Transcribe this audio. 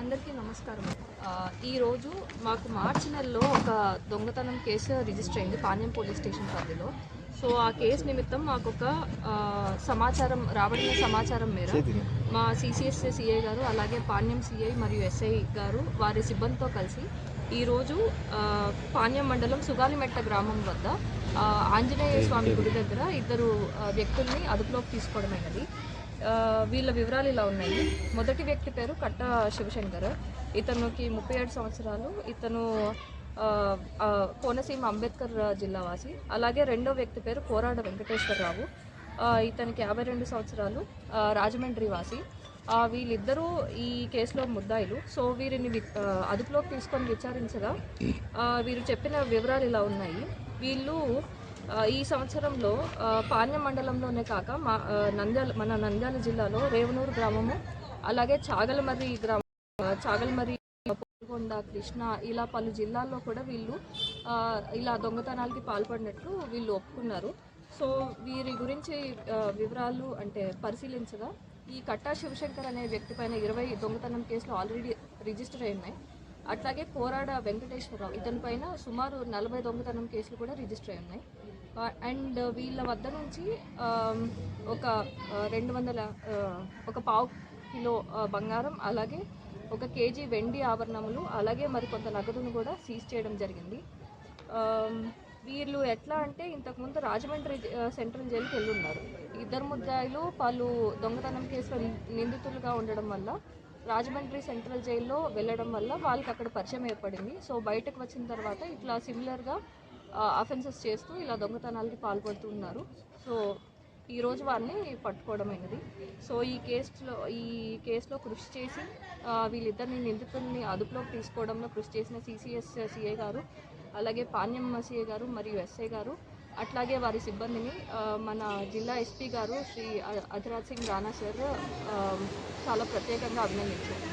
అందరికీ నమస్కారం. ఈరోజు మాకు మార్చి నెలలో ఒక దొంగతనం కేసు రిజిస్టర్ అయింది పాణ్యం పోలీస్ స్టేషన్ పరిధిలో. సో ఆ కేసు నిమిత్తం మాకు ఒక సమాచారం రాబడిన సమాచారం మేర మా సిసిఎస్ సిఐ గారు అలాగే పాణ్యం సిఐ మరియు ఎస్ఐ గారు వారి సిబ్బందితో కలిసి ఈరోజు పాణ్యం మండలం సుగాలిమెట్ట గ్రామం వద్ద ఆంజనేయ స్వామి గుడి దగ్గర ఇద్దరు వ్యక్తుల్ని అదుపులోకి తీసుకోవడమైనది వీళ్ళ వివరాలు ఇలా ఉన్నాయి. మొదటి వ్యక్తి పేరు కట్ట శివశంకర్. ఇతనికి ముప్పై ఏడు సంవత్సరాలు. ఇతను కోనసీమ అంబేద్కర్ జిల్లా వాసి. అలాగే రెండో వ్యక్తి పేరు కోరాడ వెంకటేశ్వరరావు. ఇతనికి యాభై రెండు సంవత్సరాలు. రాజమండ్రి వాసి. వీళ్ళిద్దరూ ఈ కేసులో ముద్దాయిలు. సో వీరిని అదుపులోకి తీసుకొని విచారించగా వీరు చెప్పిన వివరాలు ఇలా ఉన్నాయి. వీళ్ళు ఈ సంవత్సరంలో పాణ్య పాణ్యం మండలంలోనే కాక మా నంద్యాల మన నంద్యాల జిల్లాలో రేవనూరు గ్రామము అలాగే చాగలమర్రి గ్రామం చాగలమర్రి పోల్గొండ కృష్ణ ఇలా పలు జిల్లాల్లో కూడా వీళ్ళు ఇలా దొంగతనాలకి పాల్పడినట్లు వీళ్ళు ఒప్పుకున్నారు. సో వీరి గురించి వివరాలు అంటే పరిశీలించగా ఈ కట్టా శివశంకర్ అనే వ్యక్తి పైన ఇరవై దొంగతనం కేసులు ఆల్రెడీ రిజిస్టర్ అయినాయి ఉన్నాయి. అట్లాగే కోరాడ వెంకటేశ్వరరావు ఇతని పైన సుమారు నలభై దొంగతనం కేసులు కూడా రిజిస్టర్ అయి ఉన్నాయి. అండ్ వీళ్ళ వద్ద నుంచి ఒక రెండు వందల ఒక పావు కిలో బంగారం అలాగే ఒక కేజీ వెండి ఆభరణములు అలాగే మరి కొంత నగదును కూడా సీజ్ చేయడం జరిగింది. వీళ్ళు ఎట్లా అంటే ఇంతకుముందు రాజమండ్రి సెంట్రల్ జైలుకి వెళ్ళి ఉన్నారు ఇద్దరు ముద్దాయిలు పలు దొంగతనం కేసులో నిందితులుగా ఉండడం వల్ల రాజమండ్రి సెంట్రల్ జైల్లో వెళ్ళడం వల్ల వాళ్ళకి అక్కడ పరిచయం ఏర్పడింది. సో బయటకు వచ్చిన తర్వాత ఇట్లా సిమిలర్గా అఫెన్సెస్ చేస్తూ ఇలా దొంగతనాలకి పాల్పడుతున్నారు. సో ఈరోజు వారిని వారిని పట్టుకోవడమైనది సో ఈ కేసులో ఈ కేసులో కృషి చేసి వీళ్ళిద్దరిని నిందితుల్ని అదుపులోకి తీసుకోవడంలో కృషి చేసిన సిసిఎస్ సిఐ గారు అలాగే పాణ్యం మసీయ గారు మరియు ఎస్ఐ గారు అట్లాగే వారి సిబ్బందిని మన జిల్లా ఎస్పీ గారు శ్రీ అధిరాజ్ సింగ్ రాణా సార్ చాలా ప్రత్యేకంగా అభినందించారు.